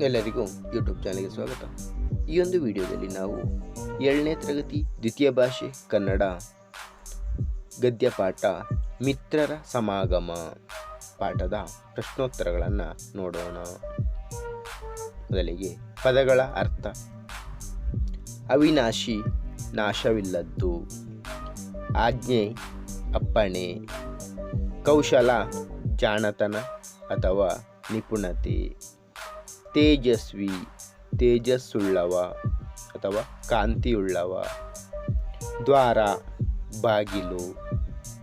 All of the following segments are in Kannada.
ಎಲ್ಲರಿಗೂ ಯೂಟ್ಯೂಬ್ ಚಾನಲ್ಗೆ ಸ್ವಾಗತ. ಈ ಒಂದು ವಿಡಿಯೋದಲ್ಲಿ ನಾವು ಏಳನೇ ತರಗತಿ ದ್ವಿತೀಯ ಭಾಷೆ ಕನ್ನಡ ಗದ್ಯ ಪಾಠ ಮಿತ್ರರ ಸಮಾಗಮ ಪಾಠದ ಪ್ರಶ್ನೋತ್ತರಗಳನ್ನು ನೋಡೋಣ. ಮೊದಲಿಗೆ ಪದಗಳ ಅರ್ಥ. ಅವಿನಾಶಿ ನಾಶವಿಲ್ಲದ್ದು. ಆಜ್ಞೆ ಅಪ್ಪಣೆ. ಕೌಶಲ ಜಾಣತನ ಅಥವಾ ನಿಪುಣತೆ. ತೇಜಸ್ವಿ, ತೇಜಸ್ಸುಳ್ಳವ ಅಥವಾ ಕಾಂತಿಯುಳ್ಳವ. ದ್ವಾರ, ಬಾಗಿಲು,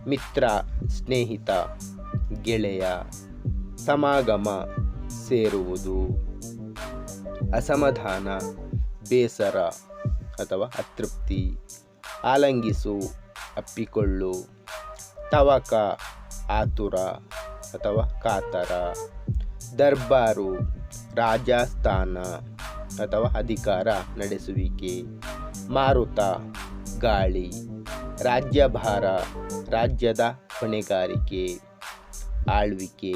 ಮಿತ್ರ, ಸ್ನೇಹಿತ, ಗೆಳೆಯ, ಸಮಾಗಮ ಸೇರುವುದು. ಅಸಮಾಧಾನ, ಬೇಸರ ಅಥವಾ ಅತೃಪ್ತಿ, ಆಲಂಗಿಸು, ಅಪ್ಪಿಕೊಳ್ಳು, ತವಕ, ಆತುರ ಅಥವಾ ಕಾತರ. ದರ್ಬಾರು ರಾಜಸ್ಥಾನ ಅಥವಾ ಅಧಿಕಾರ ನಡೆಸುವಿಕೆ. ಮಾರುತ, ಗಾಳಿ, ರಾಜ್ಯಭಾರ, ರಾಜ್ಯದ ಹೊಣೆಗಾರಿಕೆ, ಆಳ್ವಿಕೆ.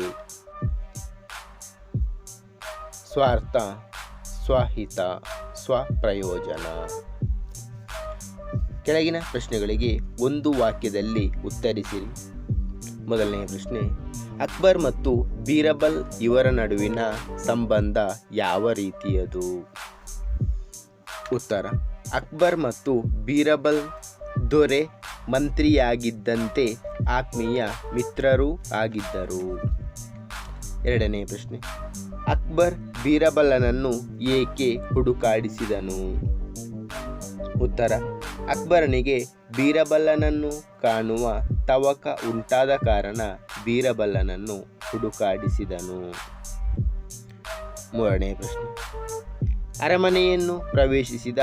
ಸ್ವಾರ್ಥ, ಸ್ವಹಿತ, ಸ್ವಪ್ರಯೋಜನ. ಕೆಳಗಿನ ಪ್ರಶ್ನೆಗಳಿಗೆ ಒಂದು ವಾಕ್ಯದಲ್ಲಿ ಉತ್ತರಿಸಿರಿ. ಮೊದಲನೆಯ ಪ್ರಶ್ನೆ ಅಕ್ಬರ್ ಮತ್ತು ಬೀರಬಲ್ ಇವರ ನಡುವಿನ ಸಂಬಂಧ ಯಾವ ರೀತಿಯದು? ಉತ್ತರ. ಅಕ್ಬರ್ ಮತ್ತು ಬೀರಬಲ್ ದೊರೆ ಮಂತ್ರಿಯಾಗಿದ್ದಂತೆ ಆತ್ಮೀಯ ಮಿತ್ರರೂ ಆಗಿದ್ದರು. ಎರಡನೇ ಪ್ರಶ್ನೆ. ಅಕ್ಬರ್ ಬೀರಬಲನನ್ನು ಏಕೆ ಹುಡುಕಾಡಿಸಿದನು? ಉತ್ತರ. ಅಕ್ಬರನಿಗೆ ಬೀರಬಲ್ಲನನ್ನು ಕಾಣುವ ತವಕ ಉಂಟಾದ ಕಾರಣ ಬೀರಬಲ್ಲನನ್ನು ಹುಡುಕಾಡಿಸಿದನು. ಮೂರನೇ ಪ್ರಶ್ನೆ. ಅರಮನೆಯನ್ನು ಪ್ರವೇಶಿಸಿದ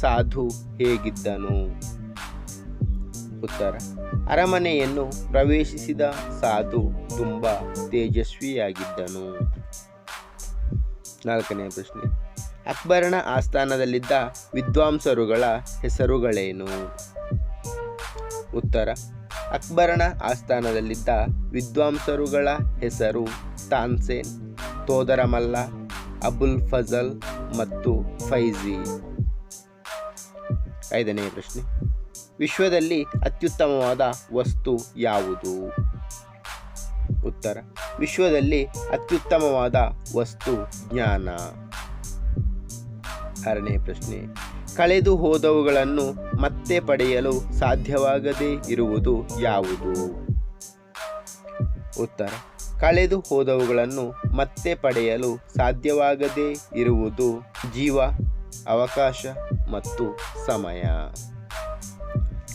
ಸಾಧು ಹೇಗಿದ್ದನು? ಉತ್ತರ. ಅರಮನೆಯನ್ನು ಪ್ರವೇಶಿಸಿದ ಸಾಧು ತುಂಬ ತೇಜಸ್ವಿಯಾಗಿದ್ದನು. ನಾಲ್ಕನೇ ಪ್ರಶ್ನೆ. ಅಕ್ಬರನ ಆಸ್ಥಾನದಲ್ಲಿದ್ದ ವಿದ್ವಾಂಸರುಗಳ ಹೆಸರುಗಳೇನು? ಉತ್ತರ, ಅಕ್ಬರನ ಆಸ್ಥಾನದಲ್ಲಿದ್ದ ವಿದ್ವಾಂಸರುಗಳ ಹೆಸರು ತಾನ್ಸೇನ್, ತೋದರಮಲ್ಲ, ಅಬುಲ್ ಫಜಲ್ ಮತ್ತು ಫೈಜಿ. ಐದನೇ ಪ್ರಶ್ನೆ, ವಿಶ್ವದಲ್ಲಿ ಅತ್ಯುತ್ತಮವಾದ ವಸ್ತು ಯಾವುದು? ಉತ್ತರ, ವಿಶ್ವದಲ್ಲಿ ಅತ್ಯುತ್ತಮವಾದ ವಸ್ತು ಜ್ಞಾನ. ಆರನೇ ಪ್ರಶ್ನೆ. ಕಳೆದು ಹೋದವುಗಳನ್ನು ಮತ್ತೆ ಪಡೆಯಲು ಸಾಧ್ಯವಾಗದೇ ಇರುವುದು ಯಾವುದು? ಉತ್ತರ. ಕಳೆದು ಹೋದವುಗಳನ್ನು ಮತ್ತೆ ಪಡೆಯಲು ಸಾಧ್ಯವಾಗದೇ ಇರುವುದು ಜೀವ, ಅವಕಾಶ ಮತ್ತು ಸಮಯ.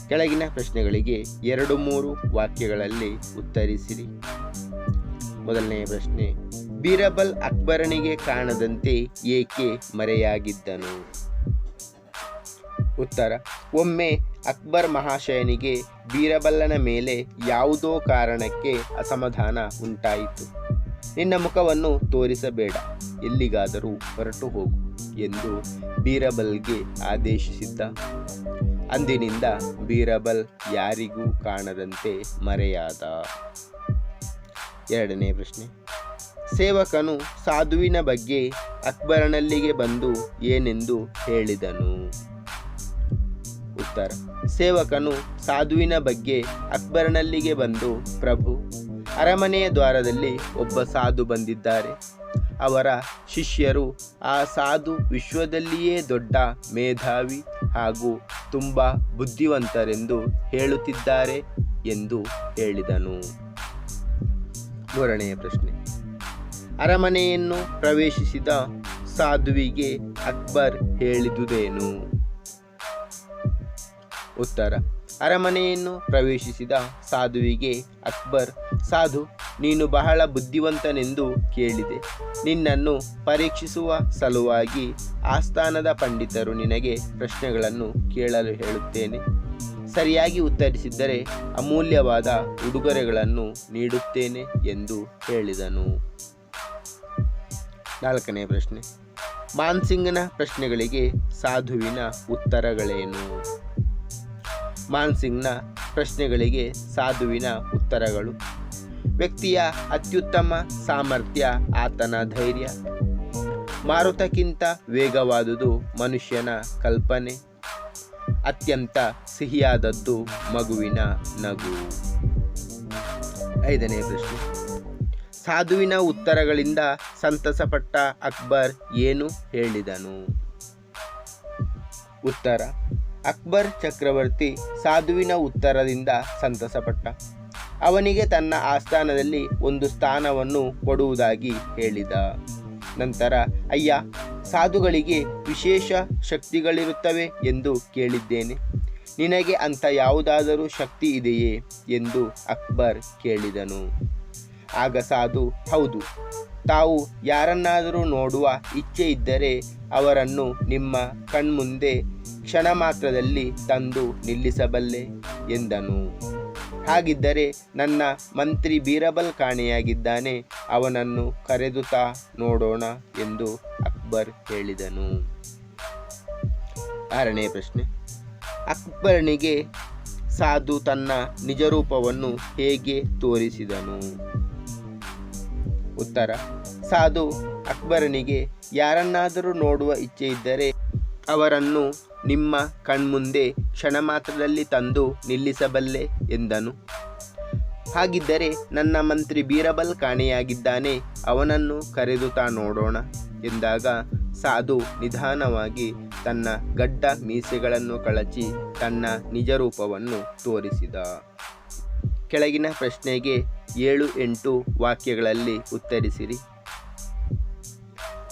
ಕೆಳಗಿನ ಪ್ರಶ್ನೆಗಳಿಗೆ ಎರಡು ಮೂರು ವಾಕ್ಯಗಳಲ್ಲಿ ಉತ್ತರಿಸಿರಿ. ಮೊದಲನೆಯ ಪ್ರಶ್ನೆ ಬೀರಬಲ್ ಅಕ್ಬರನಿಗೆ ಕಾಣದಂತೆ ಏಕೆ ಮರೆಯಾಗಿದ್ದನು? ಉತ್ತರ, ಒಮ್ಮೆ ಅಕ್ಬರ್ ಮಹಾಶಯನಿಗೆ ಬೀರಬಲ್ಲನ ಮೇಲೆ ಯಾವುದೋ ಕಾರಣಕ್ಕೆ ಅಸಮಾಧಾನ ಉಂಟಾಯಿತು. ನಿನ್ನ ಮುಖವನ್ನು ತೋರಿಸಬೇಡ, ಎಲ್ಲಿಗಾದರೂ ಹೊರಟು ಹೋಗು ಎಂದು ಬೀರಬಲ್ಗೆ ಆದೇಶಿಸಿದ್ದ. ಅಂದಿನಿಂದ ಬೀರಬಲ್ ಯಾರಿಗೂ ಕಾಣದಂತೆ ಮರೆಯಾದ. ಎರಡನೇ ಪ್ರಶ್ನೆ ಸೇವಕನು ಸಾಧುವಿನ ಬಗ್ಗೆ ಅಕ್ಬರನಲ್ಲಿಗೆ ಬಂದು ಏನೆಂದು ಹೇಳಿದನು. ಉತ್ತರ, ಸೇವಕನು ಸಾಧುವಿನ ಬಗ್ಗೆ ಅಕ್ಬರನಲ್ಲಿಗೆ ಬಂದು, ಪ್ರಭು, ಅರಮನೆಯ ದ್ವಾರದಲ್ಲಿ ಒಬ್ಬ ಸಾಧು ಬಂದಿದ್ದಾರೆ. ಅವರ ಶಿಷ್ಯರು ಆ ಸಾಧು ವಿಶ್ವದಲ್ಲಿಯೇ ದೊಡ್ಡ ಮೇಧಾವಿ ಹಾಗೂ ತುಂಬ ಬುದ್ಧಿವಂತರೆಂದು ಹೇಳುತ್ತಿದ್ದಾರೆ ಎಂದು ಹೇಳಿದನು. ಮೂರನೆಯ ಪ್ರಶ್ನೆ ಅರಮನೆಯನ್ನು ಪ್ರವೇಶಿಸಿದ ಸಾಧುವಿಗೆ ಅಕ್ಬರ್ ಹೇಳಿದುದೇನು? ಉತ್ತರ, ಅರಮನೆಯನ್ನು ಪ್ರವೇಶಿಸಿದ ಸಾಧುವಿಗೆ ಅಕ್ಬರ್, ಸಾಧು, ನೀನು ಬಹಳ ಬುದ್ಧಿವಂತನೆಂದು ಕೇಳಿದೆ. ನಿನ್ನನ್ನು ಪರೀಕ್ಷಿಸುವ ಸಲುವಾಗಿ ಆಸ್ಥಾನದ ಪಂಡಿತರು ನಿನಗೆ ಪ್ರಶ್ನೆಗಳನ್ನು ಕೇಳಲು ಹೇಳುತ್ತೇನೆ. ಸರಿಯಾಗಿ ಉತ್ತರಿಸಿದ್ದರೆ ಅಮೂಲ್ಯವಾದ ಉಡುಗೊರೆಗಳನ್ನು ನೀಡುತ್ತೇನೆ ಎಂದು ಹೇಳಿದನು. ನಾಲ್ಕನೇ ಪ್ರಶ್ನೆ. ಮಾನ್ಸಿಂಗ್ನ ಪ್ರಶ್ನೆಗಳಿಗೆ ಸಾಧುವಿನ ಉತ್ತರಗಳೇನು? ಮಾನ್ಸಿಂಗ್ನ ಪ್ರಶ್ನೆಗಳಿಗೆ ಸಾಧುವಿನ ಉತ್ತರಗಳು. ವ್ಯಕ್ತಿಯ ಅತ್ಯುತ್ತಮ ಸಾಮರ್ಥ್ಯ, ಆತನ ಧೈರ್ಯ. ಮಾರುತಕ್ಕಿಂತ ವೇಗವಾದುದು ಮನುಷ್ಯನ ಕಲ್ಪನೆ. ಅತ್ಯಂತ ಸಿಹಿಯಾದದ್ದು ಮಗುವಿನ ನಗು. ಐದನೇ ಪ್ರಶ್ನೆ. ಸಾಧುವಿನ ಉತ್ತರಗಳಿಂದ ಸಂತಸಪಟ್ಟ ಅಕ್ಬರ್ ಏನು ಹೇಳಿದನು? ಉತ್ತರ, ಅಕ್ಬರ್ ಚಕ್ರವರ್ತಿ ಸಾಧುವಿನ ಉತ್ತರದಿಂದ ಸಂತಸಪಟ್ಟ. ಅವನಿಗೆ ತನ್ನ ಆಸ್ಥಾನದಲ್ಲಿ ಒಂದು ಸ್ಥಾನವನ್ನು ಕೊಡುವುದಾಗಿ ಹೇಳಿದ. ನಂತರ, ಅಯ್ಯ, ಸಾಧುಗಳಿಗೆ ವಿಶೇಷ ಶಕ್ತಿಗಳಿರುತ್ತವೆ ಎಂದು ಕೇಳಿದ್ದೇನೆ. ನಿನಗೆ ಅಂಥ ಯಾವುದಾದರೂ ಶಕ್ತಿ ಇದೆಯೇ? ಎಂದು ಅಕ್ಬರ್ ಕೇಳಿದನು. ಆಗ ಸಾಧು ಹೌದು. ತಾವು ಯಾರನ್ನಾದರೂ ನೋಡುವ ಇಚ್ಛೆ ಇದ್ದರೆ ಅವರನ್ನು ನಿಮ್ಮ ಕಣ್ಮುಂದೆ ಕ್ಷಣ ಮಾತ್ರದಲ್ಲಿ ತಂದು ನಿಲ್ಲಿಸಬಲ್ಲೆ ಎಂದನು. ಹಾಗಿದ್ದರೆ ನನ್ನ ಮಂತ್ರಿ ಬೀರಬಲ್ ಕಾಣೆಯಾಗಿದ್ದಾನೆ. ಅವನನ್ನು ಕರೆದು ತಾ ನೋಡೋಣ ಎಂದು ಅಕ್ಬರ್ ಹೇಳಿದನು. ಆರನೇ ಪ್ರಶ್ನೆ. ಅಕ್ಬರನಿಗೆ ಸಾಧು ತನ್ನ ನಿಜರೂಪವನ್ನು ಹೇಗೆ ತೋರಿಸಿದನು? ಉತ್ತರ. ಸಾಧು ಅಕ್ಬರನಿಗೆ ಯಾರನ್ನಾದರೂ ನೋಡುವ ಇಚ್ಛೆ ಇದ್ದರೆ ಅವರನ್ನು ನಿಮ್ಮ ಕಣ್ಮುಂದೆ ಕ್ಷಣ ಮಾತ್ರದಲ್ಲಿ ತಂದು ನಿಲ್ಲಿಸಬಲ್ಲೆ ಎಂದನು. ಹಾಗಿದ್ದರೆ ನನ್ನ ಮಂತ್ರಿ ಬೀರಬಲ್ ಕಾಣೆಯಾಗಿದ್ದಾನೆ, ಅವನನ್ನು ಕರೆದು ತಾ ನೋಡೋಣ ಎಂದಾಗ ಸಾಧು ನಿಧಾನವಾಗಿ ತನ್ನ ಗಡ್ಡ ಮೀಸೆಗಳನ್ನು ಕಳಚಿ ತನ್ನ ನಿಜರೂಪವನ್ನು ತೋರಿಸಿದ. ಕೆಳಗಿನ ಪ್ರಶ್ನೆಗೆ ಏಳು ಎಂಟು ವಾಕ್ಯಗಳಲ್ಲಿ ಉತ್ತರಿಸಿರಿ.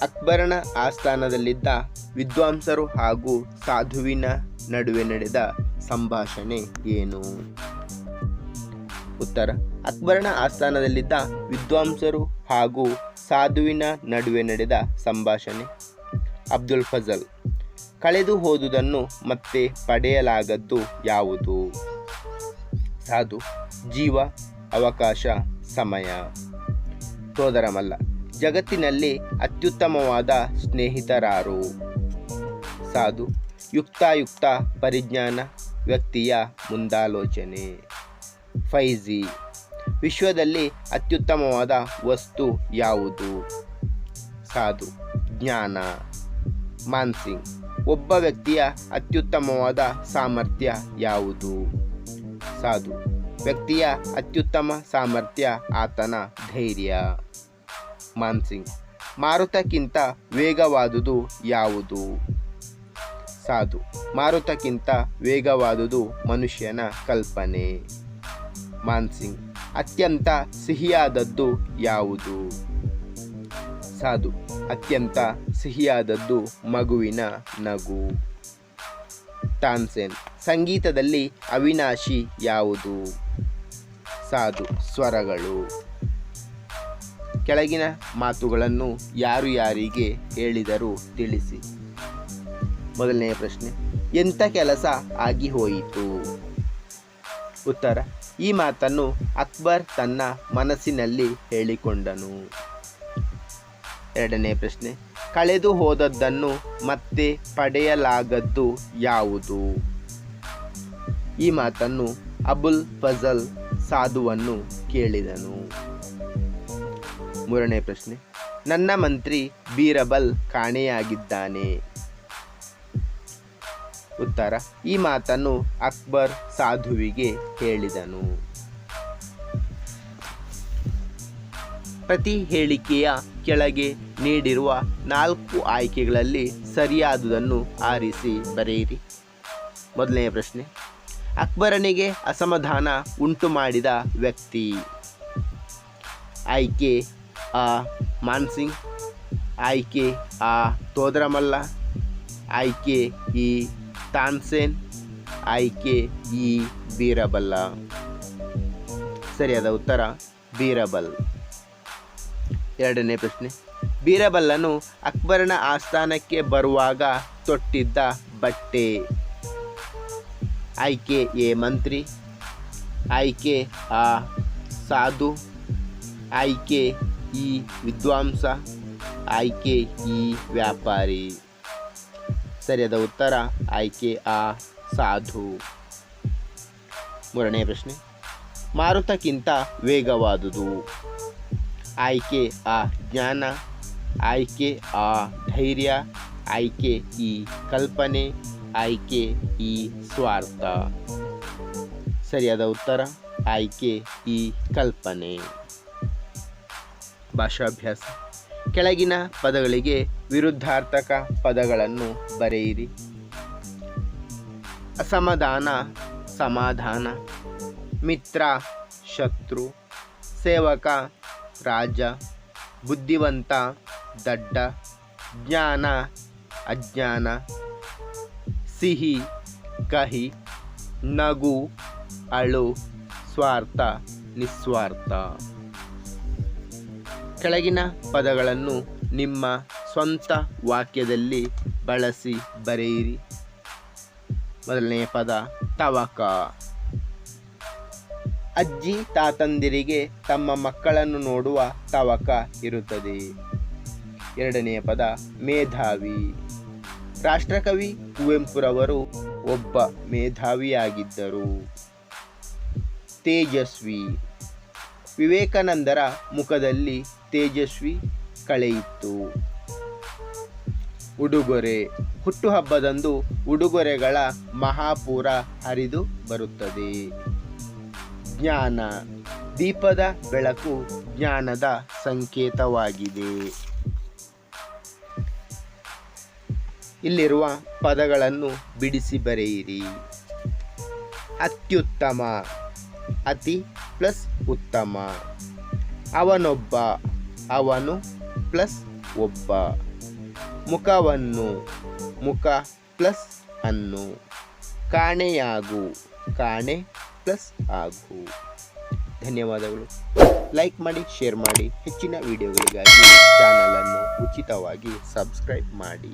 ಅಕ್ಬರನ ಆಸ್ಥಾನದಲ್ಲಿದ್ದ ವಿದ್ವಾಂಸರು ಹಾಗೂ ಸಾಧುವಿನ ನಡುವೆ ನಡೆದ ಸಂಭಾಷಣೆ ಏನು? ಉತ್ತರ, ಅಕ್ಬರನ ಆಸ್ಥಾನದಲ್ಲಿದ್ದ ವಿದ್ವಾಂಸರು ಹಾಗೂ ಸಾಧುವಿನ ನಡುವೆ ನಡೆದ ಸಂಭಾಷಣೆ. ಅಬ್ದುಲ್ ಫಜಲ್, ಕಳೆದು ಹೋದುದನ್ನು ಮತ್ತೆ ಪಡೆಯಲಾಗದ್ದು ಯಾವುದು? ಸಾಧು ಜೀವ, ಅವಕಾಶ, ಸಮಯ. ಸೋದರಮಲ್ಲ, ಜಗತ್ತಿನಲ್ಲಿ ಅತ್ಯುತ್ತಮವಾದ ಸ್ನೇಹಿತರಾರು. ಸಾಧು, ಯುಕ್ತಾಯುಕ್ತ ಪರಿಜ್ಞಾನ ವ್ಯಕ್ತಿಯ ಮುಂದಾಲೋಚನೆ. ಫೈಜಿ, ವಿಶ್ವದಲ್ಲಿ ಅತ್ಯುತ್ತಮವಾದ ವಸ್ತು ಯಾವುದು? ಸಾಧು, ಜ್ಞಾನ. ಮಾನ್ಸಿಂಗ್, ಒಬ್ಬ ವ್ಯಕ್ತಿಯ ಅತ್ಯುತ್ತಮವಾದ ಸಾಮರ್ಥ್ಯ ಯಾವುದು? ಸಾಧು ವ್ಯಕ್ತಿಯ ಅತ್ಯುತ್ತಮ ಸಾಮರ್ಥ್ಯ, ಆತನ ಧೈರ್ಯ. ಮಾನ್ಸಿಂಗ್. ಮಾರುತಕ್ಕಿಂತ ವೇಗವಾದುದು ಯಾವುದು? ಸಾಧು. ಮಾರುತಕ್ಕಿಂತ ವೇಗವಾದುದು ಮನುಷ್ಯನ ಕಲ್ಪನೆ. ಮಾನ್ಸಿಂಗ್. ಅತ್ಯಂತ ಸಿಹಿಯಾದದ್ದು ಯಾವುದು? ಸಾಧು. ಅತ್ಯಂತ ಸಿಹಿಯಾದದ್ದು ಮಗುವಿನ ನಗು. ತಾನ್ಸೆನ್ ಸಂಗೀತದಲ್ಲಿ ಅವಿನಾಶಿ ಯಾವುದು? ಸಾಧು ಸ್ವರಗಳು. ಕೆಳಗಿನ ಮಾತುಗಳನ್ನು ಯಾರು ಯಾರಿಗೆ ಹೇಳಿದರು ತಿಳಿಸಿ. ಮೊದಲನೆಯ ಪ್ರಶ್ನೆ, ಎಂಥ ಕೆಲಸ ಆಗಿ ಹೋಯಿತು? ಉತ್ತರ, ಈ ಮಾತನ್ನು ಅಕ್ಬರ್ ತನ್ನ ಮನಸ್ಸಿನಲ್ಲಿ ಹೇಳಿಕೊಂಡನು. ಎರಡನೇ ಪ್ರಶ್ನೆ, ಕಳೆದು ಹೋದದ್ದನ್ನು ಮತ್ತೆ ಪಡೆಯಲಾಗದ್ದು ಯಾವುದು? ಈ ಮಾತನ್ನು ಅಬುಲ್ ಫಜಲ್ ಸಾಧುವನ್ನು ಕೇಳಿದನು. ಮೂರನೇ ಪ್ರಶ್ನೆ. ನನ್ನ ಮಂತ್ರಿ ಬೀರಬಲ್ ಕಾಣೆಯಾಗಿದ್ದಾನೆ. ಉತ್ತರ, ಈ ಮಾತನ್ನು ಅಕ್ಬರ್ ಸಾಧುವಿಗೆ ಹೇಳಿದನು. ಪ್ರತಿ ಹೇಳಿಕೆಯ ಕೆಳಗೆ ನೀಡಿರುವ ನಾಲ್ಕು ಆಯ್ಕೆಗಳಲ್ಲಿ ಸರಿಯಾದುದನ್ನು ಆರಿಸಿ ಬರೆಯಿರಿ. ಮೊದಲನೆಯ ಪ್ರಶ್ನೆ. ಅಕ್ಬರನಿಗೆ ಅಸಮಾಧಾನ ಉಂಟು ಮಾಡಿದ ವ್ಯಕ್ತಿ. ಆಯ್ಕೆ ಆ ಮಾನ್ಸಿಂಗ್, ಆಯ್ಕೆ ಆ ತೋದರಮಲ್ಲ, ಆಯ್ಕೆ ಈ ತಾನ್ಸೇನ್, ಆಯ್ಕೆ ಈ ಬೀರಬಲ್ಲ. ಸರಿಯಾದ ಉತ್ತರ, ಬೀರಬಲ್. ಎರಡನೇ ಪ್ರಶ್ನೆ. ಬೀರಬಲ್ಲನು ಅಕ್ಬರನ ಆಸ್ಥಾನಕ್ಕೆ ಬರುವಾಗ ತೊಟ್ಟಿದ್ದ ಬಟ್ಟೆ. ಆಯ್ಕೆ ಎ ಮಂತ್ರಿ ಆಯ್ಕೆ ಆ ಸಾಧು ಆಯ್ಕೆ ಈ ವಿದ್ವಾಂಸ ಆಯ್ಕೆ ಈ ವ್ಯಾಪಾರಿ ಸರಿಯಾದ ಉತ್ತರ ಆಯ್ಕೆ ಆ ಸಾಧು ಮೂರನೇ ಪ್ರಶ್ನೆ. ಮಾರುತಕ್ಕಿಂತ ವೇಗವಾದುದು. ಆಯ್ಕೆ ಆ ಜ್ಞಾನ ಆಯ್ಕೆ ಆ ಧೈರ್ಯ ಆಯ್ಕೆ ಈ ಕಲ್ಪನೆ ಆಯ್ಕೆ ಈ ಸ್ವಾರ್ಥ ಸರಿಯಾದ ಉತ್ತರ ಆಯ್ಕೆ ಈ ಕಲ್ಪನೆ ಭಾಷಾಭ್ಯಾಸ ಕೆಳಗಿನ ಪದಗಳಿಗೆ ವಿರುದ್ಧಾರ್ಥಕ ಪದಗಳನ್ನು ಬರೆಯಿರಿ. ಅಸಮಾಧಾನ, ಸಮಾಧಾನ, ಮಿತ್ರ, ಶತ್ರು, ಸೇವಕ, ರಾಜ, ಬುದ್ಧಿವಂತ, ದಡ್ಡ, ಜ್ಞಾನ, ಅಜ್ಞಾನ. ಸಿಹಿ, ಕಹಿ, ನಗು, ಅಳು, ಸ್ವಾರ್ಥ, ನಿಸ್ವಾರ್ಥ. ಕೆಳಗಿನ ಪದಗಳನ್ನು ನಿಮ್ಮ ಸ್ವಂತ ವಾಕ್ಯದಲ್ಲಿ ಬಳಸಿ ಬರೆಯಿರಿ. ಮೊದಲನೆಯ ಪದ, ತವಕ. ಅಜ್ಜಿ ತಾತಂದಿರಿಗೆ ತಮ್ಮ ಮಕ್ಕಳನ್ನು ನೋಡುವ ತವಕ ಇರುತ್ತದೆ. ಎರಡನೆಯ ಪದ, ಮೇಧಾವಿ. ರಾಷ್ಟ್ರಕವಿ ಕುವೆಂಪುರವರು ಒಬ್ಬ ಮೇಧಾವಿಯಾಗಿದ್ದರು. ತೇಜಸ್ವಿ. ವಿವೇಕಾನಂದರ ಮುಖದಲ್ಲಿ ತೇಜಸ್ವಿ ಕಳೆಯಿತ್ತು. ಉಡುಗೊರೆ. ಹುಟ್ಟುಹಬ್ಬದಂದು ಉಡುಗೊರೆಗಳ ಮಹಾಪೂರ ಹರಿದು ಬರುತ್ತದೆ. ಜ್ಞಾನ. ದೀಪದ ಬೆಳಕು ಜ್ಞಾನದ ಸಂಕೇತವಾಗಿದೆ. ಇಲ್ಲಿರುವ ಪದಗಳನ್ನು ಬಿಡಿಸಿ ಬರೆಯಿರಿ. ಅತ್ಯುತ್ತಮ, ಅತಿ ಪ್ಲಸ್ ಉತ್ತಮ. ಅವನೊಬ್ಬ, ಅವನು ಪ್ಲಸ್ ಒಬ್ಬ. ಮುಖವನ್ನು, ಮುಖ ಪ್ಲಸ್ ಅನ್ನು. ಕಾಣೆಯಾಗು, ಕಾಣೆ ಪ್ಲಸ್ ಆಗು. ಧನ್ಯವಾದಗಳು. ಲೈಕ್ ಮಾಡಿ, ಶೇರ್ ಮಾಡಿ. ಹೆಚ್ಚಿನ ವಿಡಿಯೋಗಳಿಗಾಗಿ ಚಾನಲನ್ನು ಉಚಿತವಾಗಿ ಸಬ್ಸ್ಕ್ರೈಬ್ ಮಾಡಿ.